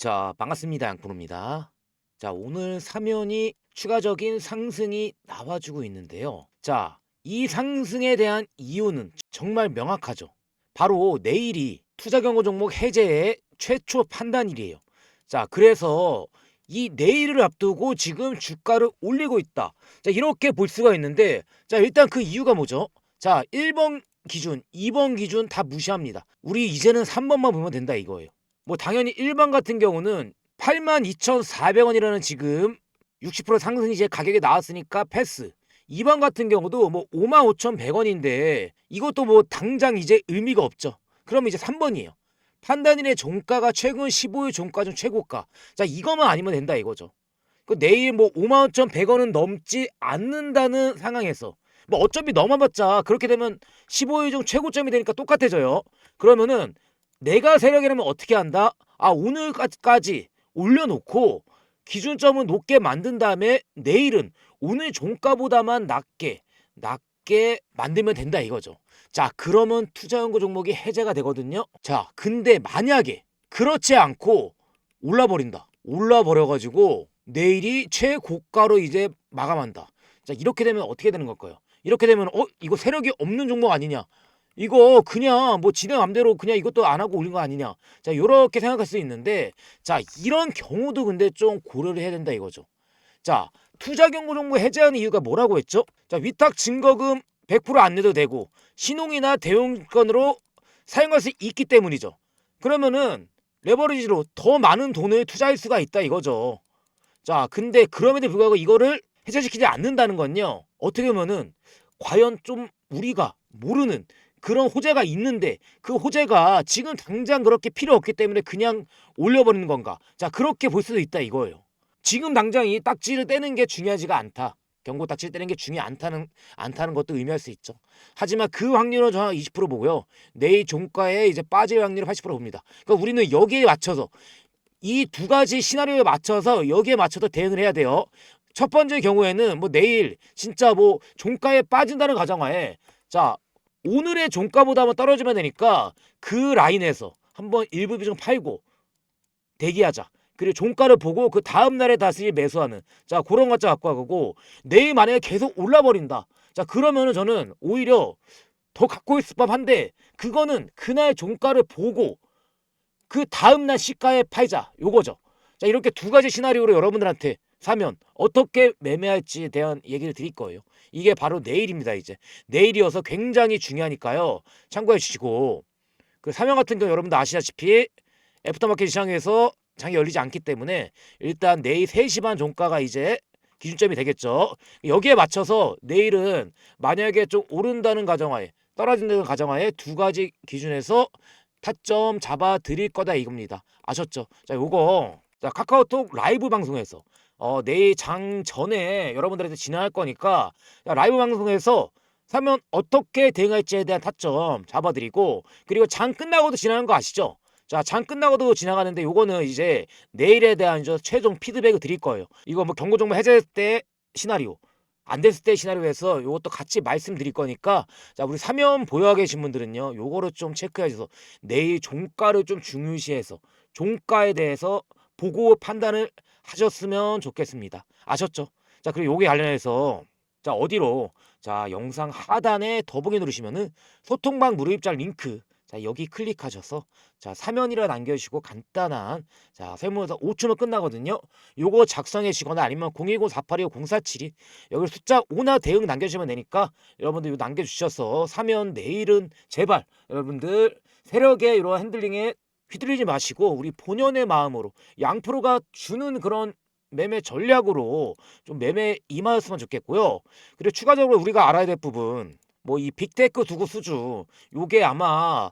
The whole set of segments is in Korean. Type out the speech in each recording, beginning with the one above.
자, 반갑습니다. 양프로입니다. 자, 오늘 사면이 추가적인 상승이 나와주고 있는데요. 자, 이 상승에 대한 이유는 정말 명확하죠. 바로 내일이 투자 경고 종목 해제의 최초 판단일이에요. 자, 그래서 이 내일을 앞두고 지금 주가를 올리고 있다. 자, 이렇게 볼 수가 있는데, 자, 일단 그 이유가 뭐죠? 자, 1번 기준, 2번 기준 다 무시합니다. 우리 이제는 3번만 보면 된다 이거예요. 뭐 당연히 1번 같은 경우는 82,400원이라는 지금 60% 상승이 이제 가격이 나왔으니까 패스. 2번 같은 경우도 뭐 55,100원인데 이것도 뭐 당장 이제 의미가 없죠. 그럼 이제 3번이에요. 판단일의 종가가 최근 15일 종가 중 최고가. 자, 이거만 아니면 된다 이거죠. 그 내일 뭐 55,100원은 넘지 않는다는 상황에서 뭐 어차피 넘어봤자 그렇게 되면 15일 중 최고점이 되니까 똑같아져요. 그러면은 내가 세력이라면 어떻게 한다? 아 오늘까지 올려놓고 기준점은 높게 만든 다음에 내일은 오늘 종가보다만 낮게 낮게 만들면 된다 이거죠. 자 그러면 투자연구 종목이 해제가 되거든요. 자 근데 만약에 그렇지 않고 올라버린다. 올라버려가지고 내일이 최고가로 이제 마감한다. 자 이렇게 되면 어떻게 되는 걸까요? 이렇게 되면 어 이거 세력이 없는 종목 아니냐? 이거 그냥 뭐 지네 맘대로 그냥 이것도 안 하고 올린 거 아니냐. 자, 요렇게 생각할 수 있는데 자, 이런 경우도 근데 좀 고려를 해야 된다 이거죠. 자, 투자 경고 정보 해제하는 이유가 뭐라고 했죠? 자, 위탁 증거금 100%안 내도 되고 신용이나 대용권으로 사용할 수 있기 때문이죠. 그러면은 레버리지로 더 많은 돈을 투자할 수가 있다 이거죠. 자, 근데 그럼에도 불구하고 이거를 해제시키지 않는다는 건요. 어떻게 보면은 과연 좀 우리가 모르는 그런 호재가 있는데 그 호재가 지금 당장 그렇게 필요 없기 때문에 그냥 올려버리는 건가? 자 그렇게 볼 수도 있다 이거예요. 지금 당장 이 딱지를 떼는 게 중요하지가 않다. 경고 딱지를 떼는 게 중요하지 않다는 않다는 것도 의미할 수 있죠. 하지만 그 확률은 저는 20% 보고요. 내일 종가에 이제 빠질 확률을 80% 봅니다. 그러니까 우리는 여기에 맞춰서 이 두 가지 시나리오에 맞춰서 여기에 맞춰서 대응을 해야 돼요. 첫 번째 경우에는 뭐 내일 진짜 뭐 종가에 빠진다는 가정하에 자 오늘의 종가보다만 떨어지면 되니까 그 라인에서 한번 일부 비중 팔고 대기하자. 그리고 종가를 보고 그 다음 날에 다시 매수하는 자 그런 것자 갖고 가고 내일 만약에 계속 올라버린다. 자 그러면은 저는 오히려 더 갖고 있을 법한데 그거는 그날 종가를 보고 그 다음 날 시가에 팔자 요거죠. 자 이렇게 두 가지 시나리오로 여러분들한테 사면 어떻게 매매할지에 대한 얘기를 드릴 거예요. 이게 바로 내일입니다. 이제 내일이어서 굉장히 중요하니까요. 참고해 주시고 그 사면 같은 경우 여러분도 아시다시피 애프터마켓 시장에서 장이 열리지 않기 때문에 일단 내일 3시 반 종가가 이제 기준점이 되겠죠. 여기에 맞춰서 내일은 만약에 좀 오른다는 가정하에 떨어진다는 가정하에 두 가지 기준에서 타점 잡아 드릴 거다 이겁니다. 아셨죠? 자, 요거 자, 카카오톡 라이브 방송에서 어, 내일 장 전에 여러분들한테 진행할 거니까 라이브 방송에서 사면 어떻게 대응할지에 대한 타점 잡아드리고 그리고 장 끝나고도 진행하는 거 아시죠? 자, 장 끝나고도 지나가는데 요거는 이제 내일에 대한 저 최종 피드백을 드릴 거예요. 이거 뭐 경고 정보 해제할 때 시나리오 안 됐을 때 시나리오에서 요것도 같이 말씀드릴 거니까 자 우리 사면 보유하고 계신 분들은요 요거를 좀 체크해서 내일 종가를 좀 중요시해서 종가에 대해서 보고 판단을 하셨으면 좋겠습니다. 아셨죠? 자, 그리고 요게 관련해서 자, 어디로 자, 영상 하단에 더보기 누르시면은 소통방 무료 입장 링크 자, 여기 클릭하셔서 자, 사면이라 남겨 주시고 간단한 자, 세무서 5초면 끝나거든요. 요거 작성해 주시거나 아니면 010-482-0472 여기 숫자 5나 대응 남겨 주시면 되니까 여러분들 이거 남겨 주셔서 사면 내일은 제발 여러분들 세력의 이런 핸들링에 휘둘리지 마시고 우리 본연의 마음으로 양프로가 주는 그런 매매 전략으로 좀 매매 임하였으면 좋겠고요. 그리고 추가적으로 우리가 알아야 될 부분 뭐 이 빅테크 두고 수주 요게 아마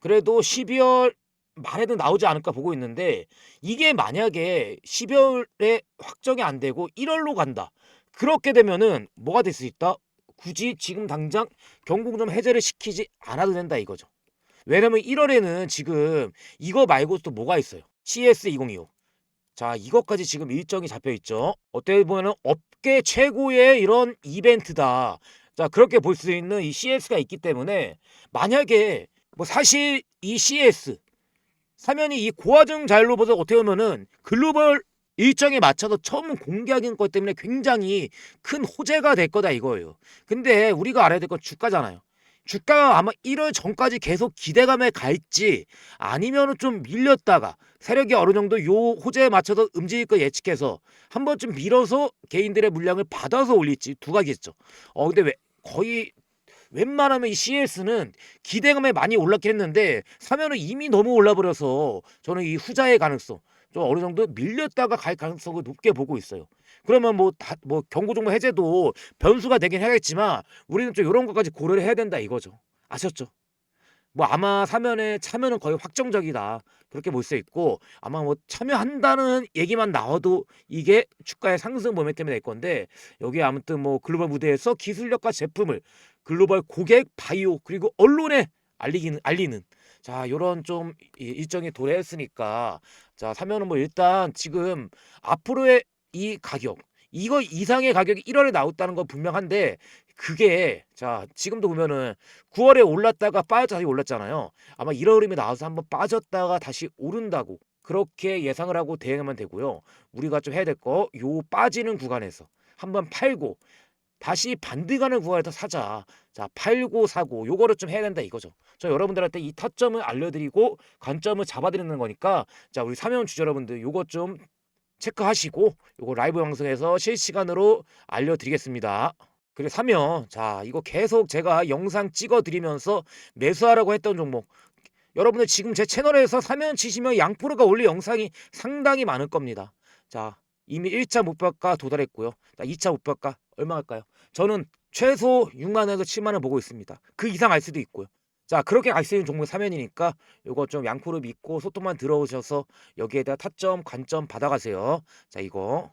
그래도 12월 말에도 나오지 않을까 보고 있는데 이게 만약에 12월에 확정이 안 되고 1월로 간다. 그렇게 되면은 뭐가 될 수 있다? 굳이 지금 당장 경공점 해제를 시키지 않아도 된다 이거죠. 왜냐면 1월에는 지금 이거 말고 또 뭐가 있어요? CS 2025. 자, 이것까지 지금 일정이 잡혀 있죠. 어떻게 보면은 업계 최고의 이런 이벤트다. 자, 그렇게 볼 수 있는 이 CS가 있기 때문에 만약에 뭐 사실 이 CS 사면이 이 고화증 자율로봇을 어떻게 보면은 글로벌 일정에 맞춰서 처음 공개하는 것 때문에 굉장히 큰 호재가 될 거다 이거예요. 근데 우리가 알아야 될 건 주가잖아요. 주가가 아마 1월 전까지 계속 기대감에 갈지 아니면은 좀 밀렸다가 세력이 어느 정도 요 호재에 맞춰서 움직일 거 예측해서 한 번쯤 밀어서 개인들의 물량을 받아서 올릴지 두 가지겠죠. 어 근데 왜 거의 웬만하면 이 CS는 기대감에 많이 올랐긴 했는데 사면은 이미 너무 올라버려서 저는 이 후자의 가능성 좀 어느 정도 밀렸다가 갈 가능성을 높게 보고 있어요. 그러면 뭐 다 뭐 경고 종목 해제도 변수가 되긴 하겠지만 우리는 좀 이런 것까지 고려를 해야 된다 이거죠. 아셨죠? 뭐 아마 사면에 참여는 거의 확정적이다 그렇게 볼 수 있고 아마 뭐 참여한다는 얘기만 나와도 이게 주가의 상승 모멘텀이 될 건데 여기 아무튼 뭐 글로벌 무대에서 기술력과 제품을 글로벌 고객 바이오 그리고 언론에 알리기는 알리는 자 요런 좀 이- 일정이 도래했으니까 자 사면은 뭐 일단 지금 앞으로의 이 가격 이거 이상의 가격이 1월에 나왔다는 건 분명한데 그게 자 지금도 보면은 9월에 올랐다가 빠졌다 다시 올랐잖아요. 아마 이런 흐름이 나와서 한번 빠졌다가 다시 오른다고 그렇게 예상을 하고 대응하면 되고요. 우리가 좀 해야 될 거 요 빠지는 구간에서 한번 팔고 다시 반등하는 구간에서 사자. 자 팔고 사고 요거를 좀 해야 된다 이거죠. 저 여러분들한테 이 타점을 알려드리고 관점을 잡아드리는 거니까 자 우리 사면 주주 여러분들 요거 좀 체크하시고 요거 라이브 방송에서 실시간으로 알려드리겠습니다. 그리고 사면 자 이거 계속 제가 영상 찍어드리면서 매수하라고 했던 종목 여러분들 지금 제 채널에서 사면 치시면 양프로가 올린 영상이 상당히 많을 겁니다. 자 이미 1차 목표가 도달했고요. 자 2차 목표가 얼마 할까요? 저는 최소 6만 원에서 7만 원 보고 있습니다. 그 이상 할 수도 있고요. 자 그렇게 갈 수 있는 종목 사면이니까 요거 좀 양프로 믿고 소통만 들어오셔서 여기에다 타점 관점 받아가세요. 자 이거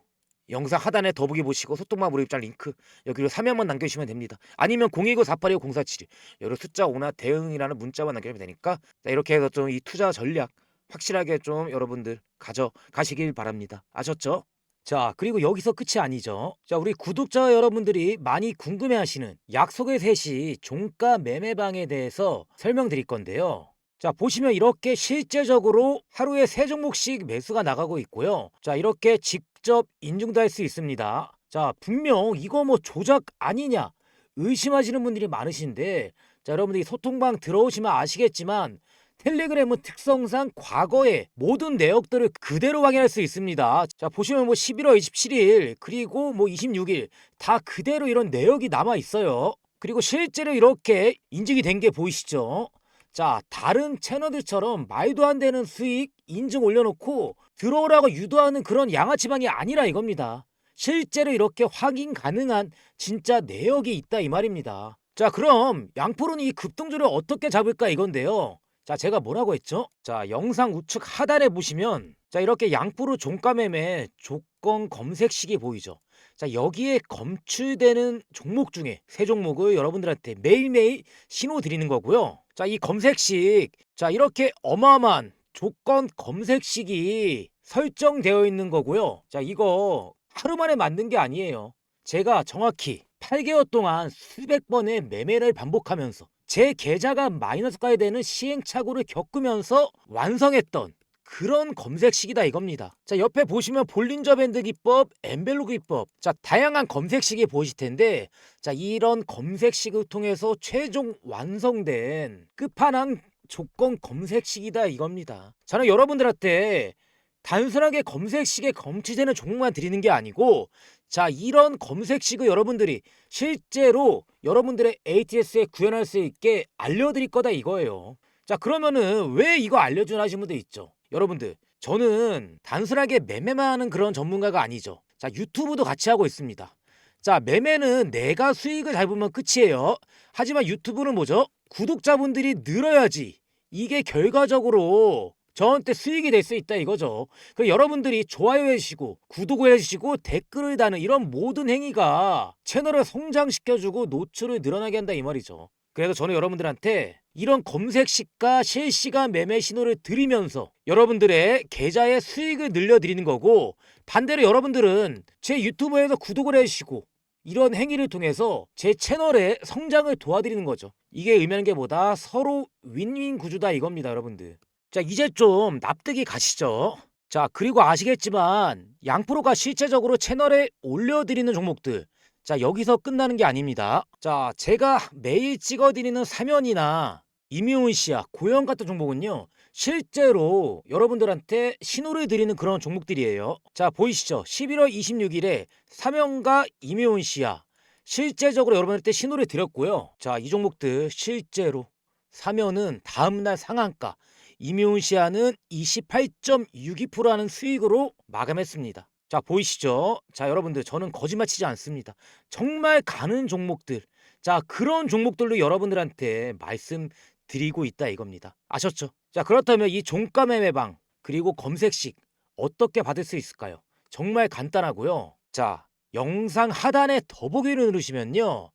영상 하단에 더보기 보시고 소통만 무료 입장 링크 여기로 사면만 남겨주시면 됩니다. 아니면 029-4825-0472 여기 숫자 5나 대응이라는 문자만 남겨주면 되니까 자, 이렇게 해서 좀 이 투자 전략 확실하게 좀 여러분들 가져가시길 바랍니다. 아셨죠? 자 그리고 여기서 끝이 아니죠. 자 우리 구독자 여러분들이 많이 궁금해하시는 약속의 셋이 종가 매매방에 대해서 설명드릴 건데요. 자 보시면 이렇게 실제적으로 하루에 세 종목씩 매수가 나가고 있고요. 자 이렇게 직접 인증도 할 수 있습니다. 자 분명 이거 뭐 조작 아니냐 의심하시는 분들이 많으신데 자 여러분들이 소통방 들어오시면 아시겠지만 텔레그램은 특성상 과거의 모든 내역들을 그대로 확인할 수 있습니다. 자 보시면 뭐 11월 27일 그리고 뭐 26일 다 그대로 이런 내역이 남아 있어요. 그리고 실제로 이렇게 인증이 된 게 보이시죠? 자, 다른 채널들처럼 말도 안 되는 수익 인증 올려놓고 들어오라고 유도하는 그런 양아치방이 아니라 이겁니다. 실제로 이렇게 확인 가능한 진짜 내역이 있다 이 말입니다. 자, 그럼 양포로는 이 급등주를 어떻게 잡을까 이건데요. 자, 제가 뭐라고 했죠? 자, 영상 우측 하단에 보시면 자, 이렇게 양포로 종가 매매 조건 검색식이 보이죠. 자, 여기에 검출되는 종목 중에 세 종목을 여러분들한테 매일매일 신호 드리는 거고요. 자, 이 검색식. 자, 이렇게 어마어마한 조건 검색식이 설정되어 있는 거고요. 자, 이거 하루 만에 만든 게 아니에요. 제가 정확히 8개월 동안 수백 번의 매매를 반복하면서 제 계좌가 마이너스 가야 되는 시행착오를 겪으면서 완성했던 그런 검색식이다 이겁니다. 자 옆에 보시면 볼린저 밴드 기법, 엠벨로그 기법, 자 다양한 검색식이 보이실 텐데 자 이런 검색식을 통해서 최종 완성된 끝판왕 조건 검색식이다 이겁니다. 저는 여러분들한테 단순하게 검색식에 검취되는 종목만 드리는 게 아니고 자 이런 검색식을 여러분들이 실제로 여러분들의 ATS에 구현할 수 있게 알려드릴 거다 이거예요. 자 그러면은 왜 이거 알려주나 하시는 분들 있죠. 여러분들 저는 단순하게 매매만 하는 그런 전문가가 아니죠. 자 유튜브도 같이 하고 있습니다. 자 매매는 내가 수익을 잘 보면 끝이에요. 하지만 유튜브는 뭐죠? 구독자분들이 늘어야지 이게 결과적으로 저한테 수익이 될 수 있다 이거죠. 그 여러분들이 좋아요 해주시고 구독을 해주시고 댓글을 다는 이런 모든 행위가 채널을 성장시켜주고 노출을 늘어나게 한다 이 말이죠. 그래서 저는 여러분들한테 이런 검색식과 실시간 매매 신호를 드리면서 여러분들의 계좌의 수익을 늘려드리는 거고 반대로 여러분들은 제 유튜브에서 구독을 해주시고 이런 행위를 통해서 제 채널의 성장을 도와드리는 거죠. 이게 의미하는 게 뭐다? 서로 윈윈 구조다 이겁니다, 여러분들. 자, 이제 좀 납득이 가시죠? 자, 그리고 아시겠지만 양프로가 실제적으로 채널에 올려드리는 종목들 자, 여기서 끝나는 게 아닙니다. 자, 제가 매일 찍어드리는 사면이나 이미훈 씨야, 고영 같은 종목은요. 실제로 여러분들한테 신호를 드리는 그런 종목들이에요. 자, 보이시죠? 11월 26일에 사면과 이미훈 씨야. 실제적으로 여러분한테 신호를 드렸고요. 자, 이 종목들 실제로 사면은 다음날 상한가, 이미훈 씨야는 28.62%라는 수익으로 마감했습니다. 자, 보이시죠? 자, 여러분들 저는 거짓말 치지 않습니다. 정말 가는 종목들. 자, 그런 종목들로 여러분들한테 말씀드리고 있다 이겁니다. 아셨죠? 자, 그렇다면 이 종가 매매방 그리고 검색식 어떻게 받을 수 있을까요? 정말 간단하고요. 자, 영상 하단에 더보기를 누르시면요.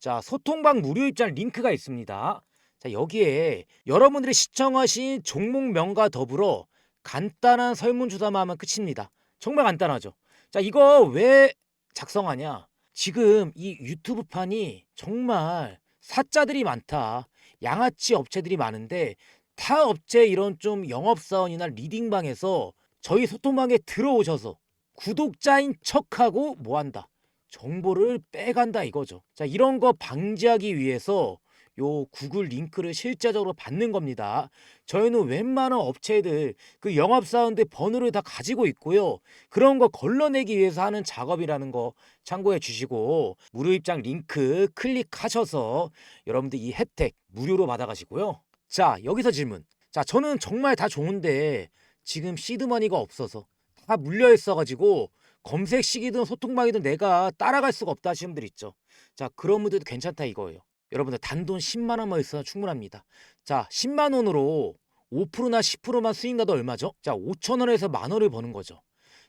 자, 소통방 무료 입장 링크가 있습니다. 자, 여기에 여러분들이 시청하신 종목명과 더불어 간단한 설문조사만 하면 끝입니다. 정말 간단하죠. 자, 이거 왜 작성하냐? 지금 이 유튜브판이 정말 사자들이 많다. 양아치 업체들이 많은데 타 업체 이런 좀 영업사원이나 리딩방에서 저희 소통방에 들어오셔서 구독자인 척하고 뭐한다. 정보를 빼간다 이거죠. 자, 이런 거 방지하기 위해서 요 구글 링크를 실제적으로 받는 겁니다. 저희는 웬만한 업체들 그 영업 사원들 번호를 다 가지고 있고요. 그런 거 걸러내기 위해서 하는 작업이라는 거 참고해 주시고 무료 입장 링크 클릭하셔서 여러분들 이 혜택 무료로 받아가시고요. 자 여기서 질문. 자 저는 정말 다 좋은데 지금 시드머니가 없어서 다 물려 있어가지고 검색식이든 소통방이든 내가 따라갈 수가 없다 하시는 분들 있죠. 자 그런 분들도 괜찮다 이거예요. 여러분들 단돈 10만 원만 있어도 충분합니다. 자 10만 원으로 5%나 10%만 수익 나도 얼마죠? 자 5천 원에서 만 원을 버는 거죠.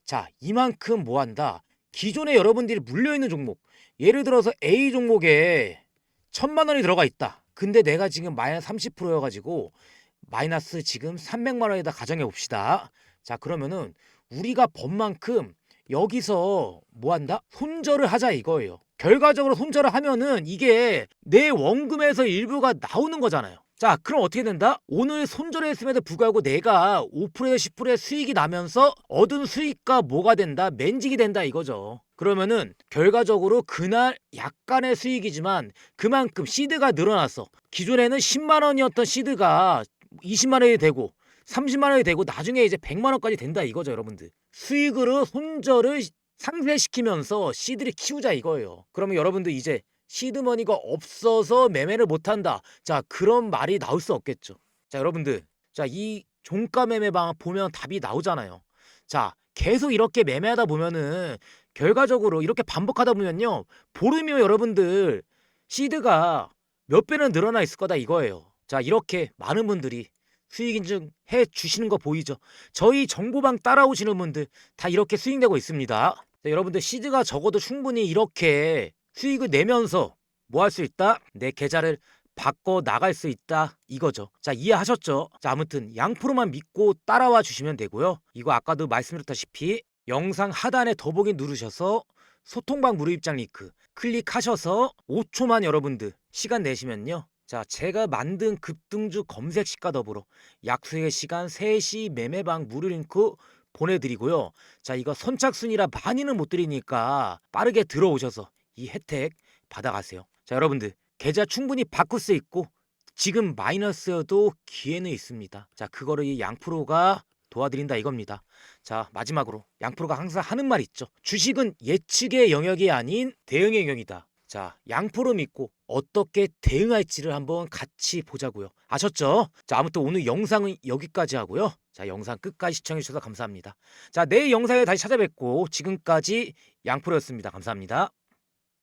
자 이만큼 뭐 한다? 기존에 여러분들이 물려 있는 종목 예를 들어서 A 종목에 천만 원이 들어가 있다. 근데 내가 지금 마이너스 30%여 가지고 마이너스 지금 300만 원에다 가정해 봅시다. 자 그러면은 우리가 번 만큼 여기서 뭐 한다? 손절을 하자 이거예요. 결과적으로 손절을 하면은 이게 내 원금에서 일부가 나오는 거잖아요. 자, 그럼 어떻게 된다? 오늘 손절을 했음에도 불구하고 내가 5%에서 10%의 수익이 나면서 얻은 수익과 뭐가 된다? 맨직이 된다 이거죠. 그러면은 결과적으로 그날 약간의 수익이지만 그만큼 시드가 늘어났어. 기존에는 10만 원이었던 시드가 20만 원이 되고 30만 원이 되고 나중에 이제 100만 원까지 된다 이거죠, 여러분들. 수익으로 손절을 상쇄시키면서 시드를 키우자 이거예요. 그러면 여러분들 이제 시드머니가 없어서 매매를 못한다. 자 그런 말이 나올 수 없겠죠. 자 여러분들 자이 종가 매매방 보면 답이 나오잖아요. 자 계속 이렇게 매매하다 보면은 결과적으로 이렇게 반복하다 보면요 보름이면 여러분들 시드가 몇 배는 늘어나 있을 거다 이거예요. 자 이렇게 많은 분들이 수익 인증 해 주시는 거 보이죠? 저희 정보방 따라오시는 분들 다 이렇게 수익 내고 있습니다. 자, 여러분들 시드가 적어도 충분히 이렇게 수익을 내면서 뭐 할 수 있다? 내 계좌를 바꿔 나갈 수 있다 이거죠. 자 이해하셨죠? 자 아무튼 양프로만 믿고 따라와 주시면 되고요. 이거 아까도 말씀드렸다시피 영상 하단에 더보기 누르셔서 소통방 무료 입장 링크 클릭하셔서 5초만 여러분들 시간 내시면요. 자, 제가 만든 급등주 검색식과 더불어 약수의 시간 3시 매매방 무료 링크 보내드리고요. 자, 이거 선착순이라 많이는 못 드리니까 빠르게 들어오셔서 이 혜택 받아가세요. 자, 여러분들 계좌 충분히 바꿀 수 있고 지금 마이너스여도 기회는 있습니다. 자, 그거를 이 양프로가 도와드린다 이겁니다. 자, 마지막으로 양프로가 항상 하는 말 있죠. 주식은 예측의 영역이 아닌 대응의 영역이다. 자, 양프로 믿고 어떻게 대응할지를 한번 같이 보자고요. 아셨죠? 자, 아무튼 오늘 영상은 여기까지 하고요. 자, 영상 끝까지 시청해 주셔서 감사합니다. 자, 내일 영상에 다시 찾아뵙고 지금까지 양프로였습니다. 감사합니다.